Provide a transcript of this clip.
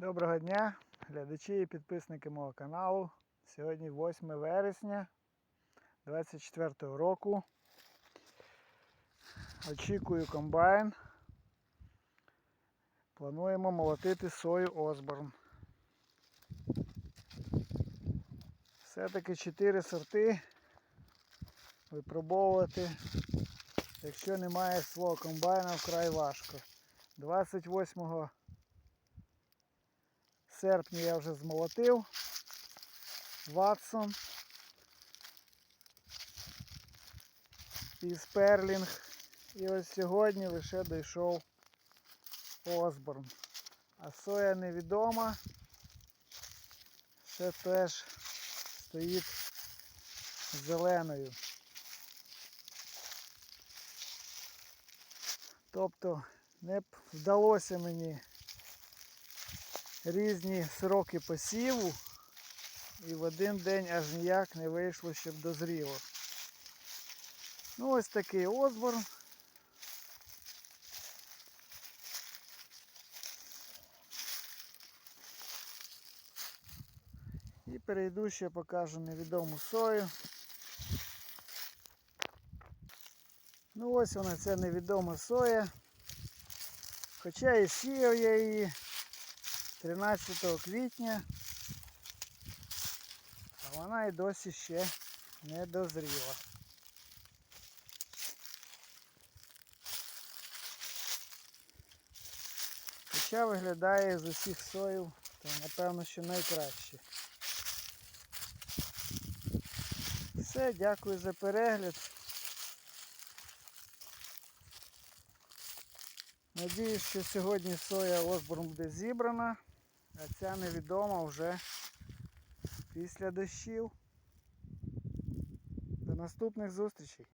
Доброго дня, глядачі і підписники мого каналу. Сьогодні 8 вересня 24 року. Очікую комбайн. Плануємо молотити сою Осборн. Все-таки 4 сорти випробовувати, якщо немає свого комбайна, вкрай важко. 28 серпня я вже змолотив Ватсон і Сперлінг. І ось сьогодні лише дійшов Осборн. А соя невідома. Ще теж стоїть зеленою. Тобто не вдалося мені різні сроки посіву і в один день аж ніяк не вийшло, щоб дозріло. Ну ось такий Осборн. І перейду ще покажу невідому сою. Ну ось вона ця невідома соя. Хоча і сіяв я її 13 квітня, а вона і досі ще не дозріла. Хоча виглядає з усіх соїв, то напевно, що найкраще. Все, дякую за перегляд. Надіюсь, що сьогодні соя Осборн буде зібрана, а ця невідома вже після дощів. До наступних зустрічей!